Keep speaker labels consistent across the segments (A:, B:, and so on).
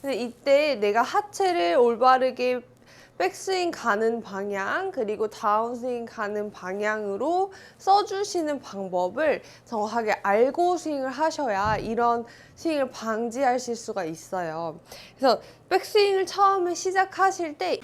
A: 근데 이때 내가 하체를 올바르게 백스윙 가는 방향 그리고 다운스윙 가는 방향으로 써주시는 방법을 정확하게 알고 스윙을 하셔야 이런 스윙을 방지하실 수가 있어요. 그래서 백스윙을 처음에 시작하실 때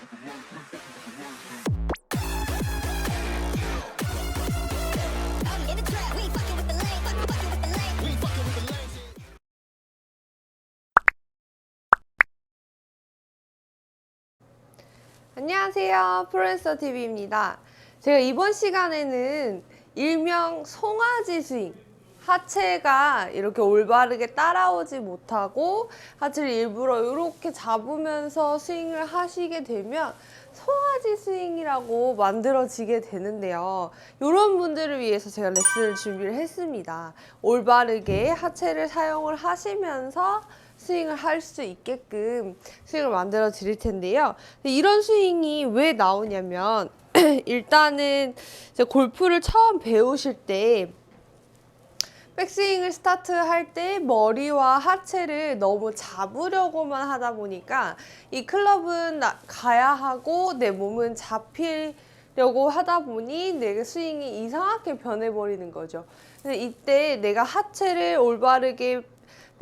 A: 안녕하세요. 프로레서 TV입니다. 제가 이번 시간에는 일명 송아지 스윙. 하체가 이렇게 올바르게 따라오지 못하고 하체를 일부러 이렇게 잡으면서 스윙을 하시게 되면 송아지 스윙이라고 만들어지게 되는데요. 이런 분들을 위해서 제가 레슨을 준비를 했습니다. 올바르게 하체를 사용을 하시면서 스윙을 할 수 있게끔 스윙을 만들어 드릴 텐데요. 이런 스윙이 왜 나오냐면 일단은 골프를 처음 배우실 때 백스윙을 스타트 할 때 머리와 하체를 너무 잡으려고만 하다 보니까 이 클럽은 나- 가야 하고 내 몸은 잡히려고 하다 보니 내 스윙이 이상하게 변해버리는 거죠. 이때 내가 하체를 올바르게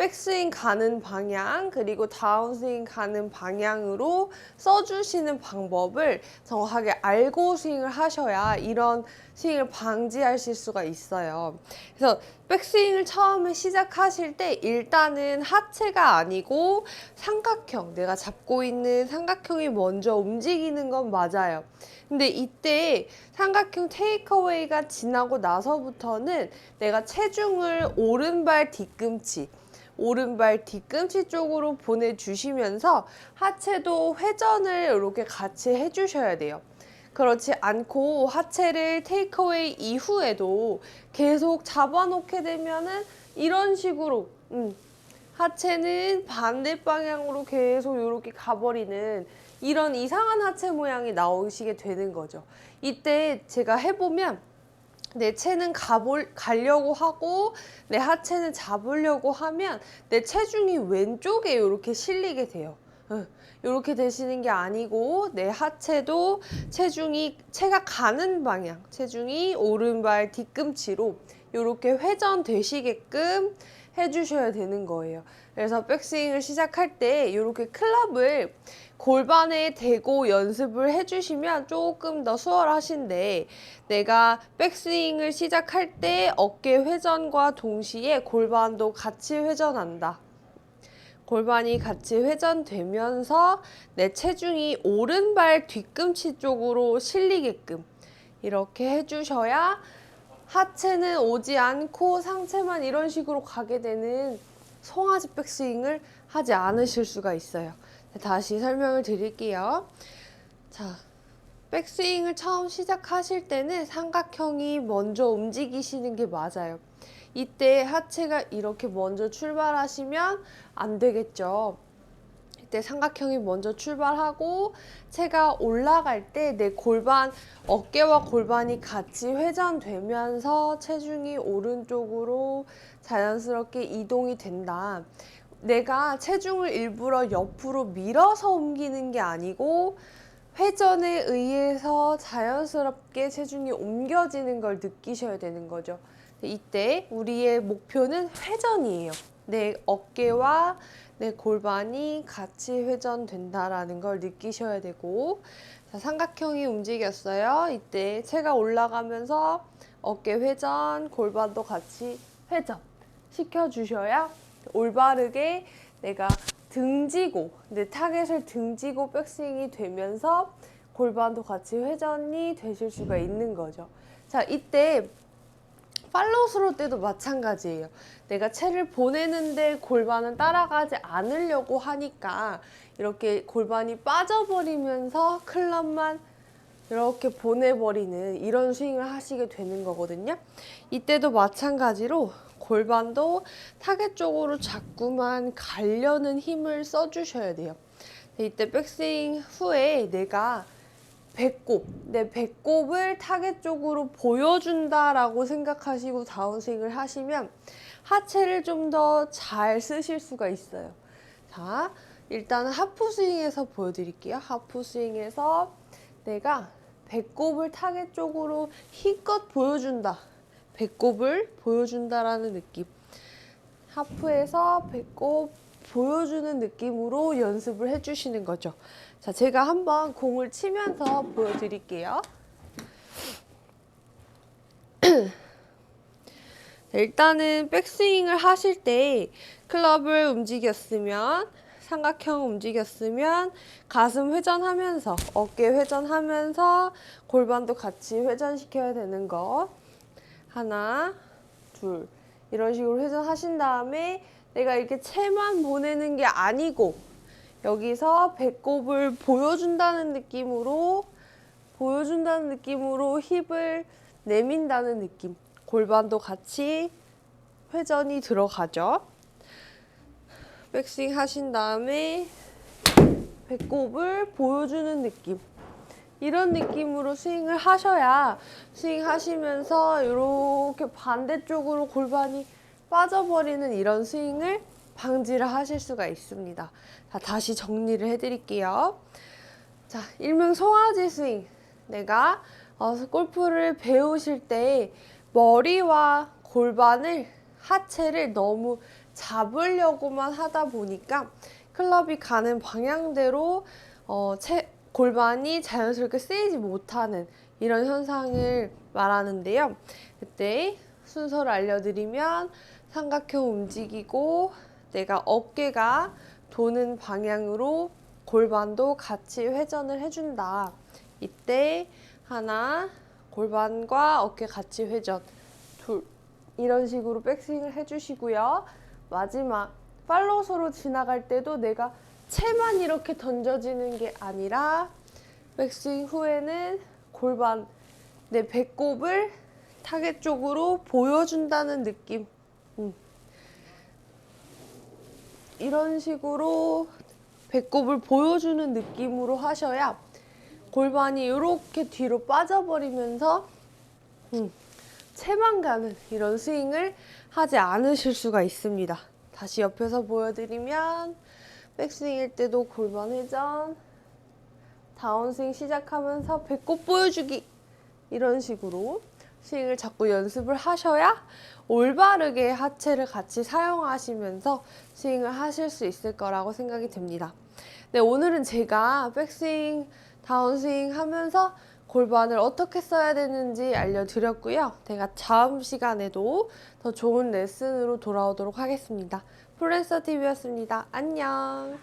A: 백스윙 가는 방향 그리고 다운스윙 가는 방향으로 써주시는 방법을 정확하게 알고 스윙을 하셔야 이런 스윙을 방지하실 수가 있어요. 그래서 백스윙을 처음에 시작하실 때 일단은 하체가 아니고 삼각형, 내가 잡고 있는 삼각형이 먼저 움직이는 건 맞아요. 근데 이때 삼각형 테이크어웨이가 지나고 나서부터는 내가 체중을 오른발 뒤꿈치, 오른발 뒤꿈치 쪽으로 보내주시면서 하체도 회전을 이렇게 같이 해주셔야 돼요. 그렇지 않고 하체를 테이크어웨이 이후에도 계속 잡아놓게 되면은 이런 식으로 음, 하체는 반대 방향으로 계속 이렇게 가버리는 이런 이상한 하체 모양이 나오시게 되는 거죠. 이때 제가 해보면 내 체는 가볼, 가려고 하고 내 하체는 잡으려고 하면 내 체중이 왼쪽에 이렇게 실리게 돼요. 이렇게 되시는 게 아니고 내 하체도 체중이 체가 가는 방향, 체중이 오른발 뒤꿈치로 이렇게 회전되시게끔 해주셔야 되는 거예요. 그래서 백스윙을 시작할 때 이렇게 클럽을 골반에 대고 연습을 해주시면 조금 더 수월하신데 내가 백스윙을 시작할 때 어깨 회전과 동시에 골반도 같이 회전한다. 골반이 같이 회전되면서 내 체중이 오른발 뒤꿈치 쪽으로 실리게끔 이렇게 해주셔야 하체는 오지 않고 상체만 이런 식으로 가게 되는 송아지 백스윙을 하지 않으실 수가 있어요. 다시 설명을 드릴게요. 자, 백스윙을 처음 시작하실 때는 삼각형이 먼저 움직이시는 게 맞아요. 이때 하체가 이렇게 먼저 출발하시면 안 되겠죠. 이때 삼각형이 먼저 출발하고 체가 올라갈 때 내 골반, 어깨와 골반이 같이 회전되면서 체중이 오른쪽으로 자연스럽게 이동이 된다. 내가 체중을 일부러 옆으로 밀어서 옮기는 게 아니고 회전에 의해서 자연스럽게 체중이 옮겨지는 걸 느끼셔야 되는 거죠. 이때 우리의 목표는 회전이에요. 내 어깨와 내 골반이 같이 회전된다라는 걸 느끼셔야 되고 자, 삼각형이 움직였어요. 이때 체가 올라가면서 어깨 회전, 골반도 같이 회전 시켜주셔야 올바르게 내가 등지고 내 타겟을 등지고 백스윙이 되면서 골반도 같이 회전이 되실 수가 있는 거죠. 자, 이때 팔로우 스로 때도 마찬가지예요. 내가 채를 보내는데 골반은 따라가지 않으려고 하니까 이렇게 골반이 빠져버리면서 클럽만 이렇게 보내버리는 이런 스윙을 하시게 되는 거거든요. 이때도 마찬가지로 골반도 타겟 쪽으로 자꾸만 가려는 힘을 써주셔야 돼요. 이때 백스윙 후에 내가 배꼽, 내 배꼽을 타겟 쪽으로 보여준다라고 생각하시고 다운스윙을 하시면 하체를 좀 더 잘 쓰실 수가 있어요. 자, 일단은 하프 스윙에서 보여드릴게요. 하프 스윙에서 내가 배꼽을 타겟 쪽으로 힘껏 보여준다. 배꼽을 보여준다라는 느낌. 하프에서 배꼽 보여주는 느낌으로 연습을 해주시는 거죠. 자, 제가 한번 공을 치면서 보여드릴게요. 일단은 백스윙을 하실 때 클럽을 움직였으면 삼각형 움직였으면 가슴 회전하면서 어깨 회전하면서 골반도 같이 회전시켜야 되는 거 하나 둘 이런 식으로 회전하신 다음에 내가 이렇게 채만 보내는 게 아니고 여기서 배꼽을 보여준다는 느낌으로 보여준다는 느낌으로 힙을 내민다는 느낌. 골반도 같이 회전이 들어가죠. 백스윙 하신 다음에 배꼽을 보여주는 느낌. 이런 느낌으로 스윙을 하셔야 스윙 하시면서 이렇게 반대쪽으로 골반이 빠져버리는 이런 스윙을 방지를 하실 수가 있습니다. 자, 다시 정리를 해드릴게요. 자, 일명 송아지 스윙. 내가 어, 골프를 배우실 때 머리와 골반을 하체를 너무 잡으려고만 하다 보니까 클럽이 가는 방향대로 어, 체, 골반이 자연스럽게 쓰이지 못하는 이런 현상을 말하는데요. 그때 순서를 알려드리면 삼각형 움직이고 내가 어깨가 도는 방향으로 골반도 같이 회전을 해준다. 이때 하나 골반과 어깨 같이 회전 둘 이런 식으로 백스윙을 해주시고요. 마지막 팔로우스로 지나갈 때도 내가 채만 이렇게 던져지는 게 아니라 백스윙 후에는 골반 내 배꼽을 타겟 쪽으로 보여준다는 느낌. 음. 이런 식으로 배꼽을 보여주는 느낌으로 하셔야 골반이 이렇게 뒤로 빠져버리면서 음, 채만 가는 이런 스윙을 하지 않으실 수가 있습니다. 다시 옆에서 보여드리면 백스윙일 때도 골반 회전, 다운스윙 시작하면서 배꼽 보여주기 이런 식으로 스윙을 자꾸 연습을 하셔야 올바르게 하체를 같이 사용하시면서 스윙을 하실 수 있을 거라고 생각이 됩니다. 네, 오늘은 제가 백스윙, 다운스윙 하면서 골반을 어떻게 써야 되는지 알려드렸고요. 제가 다음 시간에도 더 좋은 레슨으로 돌아오도록 하겠습니다. 프로레서 TV였습니다. 안녕.